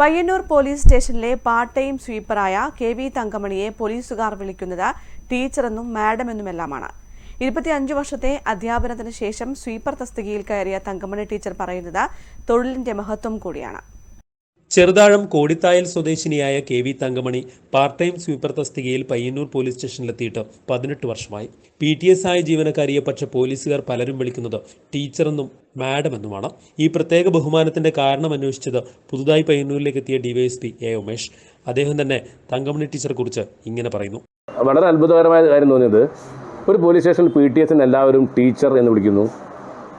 Payyanur police സ്റ്റേഷനിലെ part time സ്വീപ്പറായ K V തങ്കമണിയെ പോലീസുകാർ വിളിക്കുന്നത് ടീച്ചറെന്നും മാഡം ഇരുപത്തിയഞ്ചു വർഷത്തെ അധ്യാപനത്തിന് ശേഷം സ്വീപ്പർ തസ്തികയിൽ കയറിയ തങ്കമണി ടീച്ചർ പറയുന്നത് തൊഴിലിന്റെ മഹത്വം കൂടിയാണ്. ചെറുതാഴം കോടിത്തായൽ സ്വദേശിനിയായ K V Thankamani part time sweeper തസ്തികയിൽ പയ്യന്നൂർ പോലീസ് സ്റ്റേഷനിലെത്തിയിട്ട് പതിനെട്ട് വർഷമായി. പി ടി എസ് ആയ ജീവനക്കാരിയെ പക്ഷേ പോലീസുകാർ പലരും വിളിക്കുന്നത് ടീച്ചറെന്നും മാഡം എന്നുമാണ് ഈ പ്രത്യേക ബഹുമാനത്തിന്റെ കാരണം അന്വേഷിച്ചത് പുതുതായി പയ്യന്നൂരിലേക്ക് എത്തിയ ഡിവൈഎസ്പി എ ഉമേഷ്. അദ്ദേഹം തന്നെ തങ്കമണി ടീച്ചറെ കുറിച്ച് ഇങ്ങനെ പറയുന്നു. വളരെ അത്ഭുതകരമായ കാര്യം തോന്നിയത് ഒരു പോലീസ് സ്റ്റേഷൻ പി ടി എസിന് എല്ലാവരും ടീച്ചർ എന്ന് വിളിക്കുന്നു.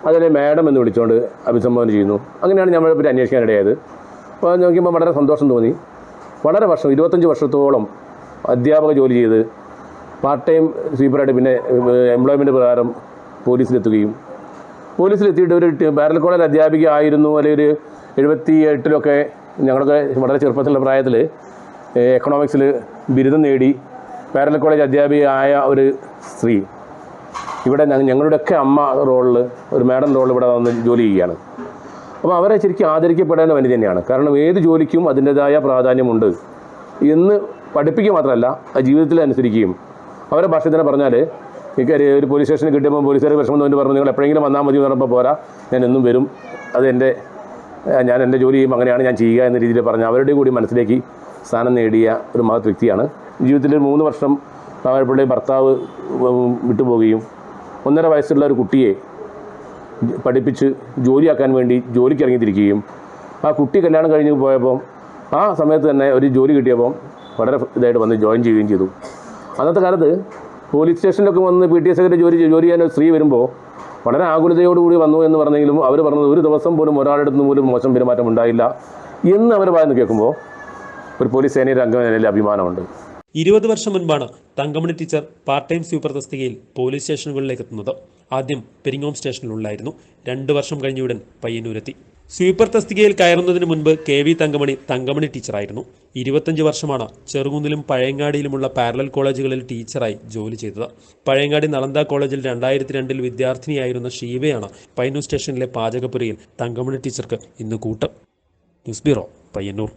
അതിലെ മാഡം എന്ന് വിളിച്ചുകൊണ്ട് അഭിസംബോധന ചെയ്യുന്നു. അങ്ങനെയാണ് ഞമ്മളെ പറ്റി അന്വേഷിക്കാനിടയായത് നോക്കിയപ്പോൾ വളരെ സന്തോഷം തോന്നി. വളരെ വർഷം ഇരുപത്തഞ്ച് വർഷത്തോളം അധ്യാപക ജോലി ചെയ്ത് പാർട്ട് ടൈം സ്വീപ്പറായിട്ട് പിന്നെ എംപ്ലോയ്മെന്റ് പ്രകാരം പോലീസിലെത്തുകയും. പോലീസിലെത്തിയിട്ട് ഒരു ബാരൽ കോളേജ് അധ്യാപിക ആയിരുന്നു. അല്ലെങ്കിൽ ഒരു എഴുപത്തി എട്ടിലൊക്കെ ഞങ്ങളൊക്കെ വളരെ ചെറുപ്പത്തിലുള്ള പ്രായത്തിൽ എക്കണോമിക്സിൽ ബിരുദം നേടി പാരൽ കോളേജ് അധ്യാപിക ആയ ഒരു സ്ത്രീ. ഇവിടെ ഞങ്ങളുടെയൊക്കെ അമ്മ റോളിൽ ഒരു മാഡം റോളിൽ ഇവിടെ വന്ന് ജോലി ചെയ്യുകയാണ്. അപ്പോൾ അവരെ ശരിക്കും ആദരിക്കപ്പെടേണ്ട വനിത തന്നെയാണ്. കാരണം ഏത് ജോലിക്കും അതിന്റെതായ പ്രാധാന്യമുണ്ട്. എന്ന് പഠിപ്പിക്കുക മാത്രമല്ല ജീവിതത്തിൽ അനുസരിക്കുകയും. അവരെ ഭാഷ തന്നെ പറഞ്ഞാൽ എനിക്ക് ഒരു- പോലീസ് സ്റ്റേഷനിൽ കിട്ടിയപ്പോൾ പോലീസുകാർ വിഷമം തോന്നി പറഞ്ഞു നിങ്ങൾ എപ്പോഴെങ്കിലും വന്നാൽ മതി എന്ന് പറഞ്ഞപ്പോൾ പോരാ ഞാൻ എന്നും വരും. അത് എന്റെ ഞാൻ എന്റെ ജോലി ചെയ്യുമ്പോൾ അങ്ങനെയാണ് ഞാൻ ചെയ്യുക എന്ന രീതിയിൽ പറഞ്ഞ് അവരുടെ കൂടി മനസ്സിലേക്ക് സ്ഥാനം നേടിയ ഒരു മഹത് വ്യക്തിയാണ്. ജീവിതത്തിൽ മൂന്ന് വർഷം പ്രായപ്പള്ളി ഭർത്താവ് വിട്ടുപോവുകയും ഒന്നര വയസ്സുള്ള ഒരു കുട്ടിയെ പഠിപ്പിച്ച് ജോലിയാക്കാൻ വേണ്ടി ജോലിക്ക് ഇറങ്ങിത്തിരിക്കുകയും ആ കുട്ടി കല്യാണം കഴിഞ്ഞ് പോയപ്പോൾ ആ സമയത്ത് തന്നെ ഒരു ജോലി കിട്ടിയപ്പോൾ വളരെ ഇതായിട്ട് വന്ന് ജോയിൻ ചെയ്യുകയും ചെയ്തു. അന്നത്തെ കാലത്ത് പോലീസ് സ്റ്റേഷനിലൊക്കെ വന്ന് പി ടി എസ് ഒക്കെ ജോലി ജോലി ചെയ്യാൻ സ്ത്രീ വരുമ്പോൾ വളരെ ആകുലതയോടുകൂടി വന്നു എന്ന് പറഞ്ഞെങ്കിലും അവർ പറഞ്ഞത് ഒരു ദിവസം പോലും ഒരാളുടെ അടുത്ത് പോലും മോശം പെരുമാറ്റം ഉണ്ടായില്ല എന്ന് അവർ പറയുന്നത് കേൾക്കുമ്പോൾ ഒരു പോലീസ് സേനയുടെ അംഗം അഭിമാനമുണ്ട്. ഇരുപത് വർഷം മുൻപാണ് Thankamani teacher part time sweeper തസ്തികയിൽ പോലീസ് സ്റ്റേഷനുകളിലേക്ക് എത്തുന്നത്. ആദ്യം പെരിങ്ങോം സ്റ്റേഷനിലുള്ളായിരുന്നു രണ്ട് വർഷം കഴിഞ്ഞുടൻ പയ്യന്നൂരെത്തി. സ്വീപ്പർ തസ്തികയിൽ കയറുന്നതിന് മുൻപ് കെ വി തങ്കമണി തങ്കമണി ടീച്ചറായിരുന്നു. ഇരുപത്തഞ്ച് വർഷമാണ് ചെറുകുന്നിലും പഴയങ്ങാടിയിലുമുള്ള പാരലൽ കോളേജുകളിൽ ടീച്ചറായി ജോലി ചെയ്തത്. പഴയങ്ങാടി നളന്ദ കോളേജിൽ രണ്ടായിരത്തി രണ്ടിൽ വിദ്യാർത്ഥിനിയായിരുന്ന ഷീവയാണ് പയ്യന്നൂർ സ്റ്റേഷനിലെ പാചകപ്പുരയിൽ തങ്കമണി ടീച്ചർക്ക് ഇന്ന് കൂട്ടം. News bureau Payyanur.